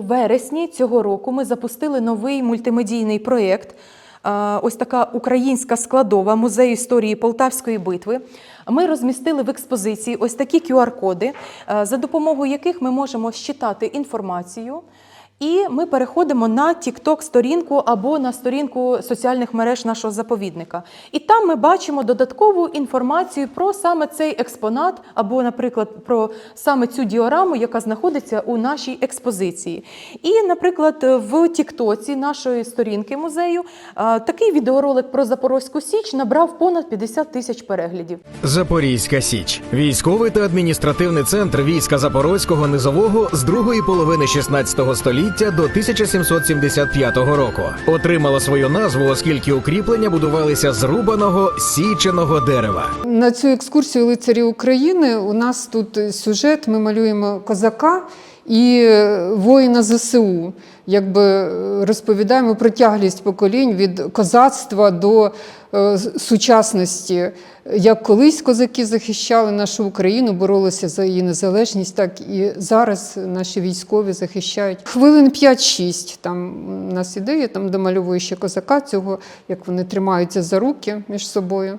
вересні цього року ми запустили новий мультимедійний проєкт. Ось така українська складова музею історії Полтавської битви. Ми розмістили в експозиції ось такі QR-коди, за допомогою яких ми можемо щитати інформацію. І ми переходимо на TikTok сторінку або на сторінку соціальних мереж нашого заповідника. І там ми бачимо додаткову інформацію про саме цей експонат, або, наприклад, про саме цю діораму, яка знаходиться у нашій експозиції. І, наприклад, в Тіктоці нашої сторінки музею такий відеоролик про Запорозьку Січ набрав понад 50 тисяч переглядів. Запорізька Січ військовий та адміністративний центр війська Запорозького низового з другої половини 16 століття до 1775 року. Отримала свою назву, оскільки укріплення будувалися з рубаного січеного дерева. На цю екскурсію лицарі України у нас тут сюжет. Ми малюємо козака і воїна ЗСУ. Якби розповідаємо про тяглість поколінь від козацтва до е, сучасності. Як колись козаки захищали нашу Україну, боролися за її незалежність, так і зараз наші військові захищають. Хвилин 5-6 там у нас ідея, там домальовує ще козака цього, як вони тримаються за руки між собою.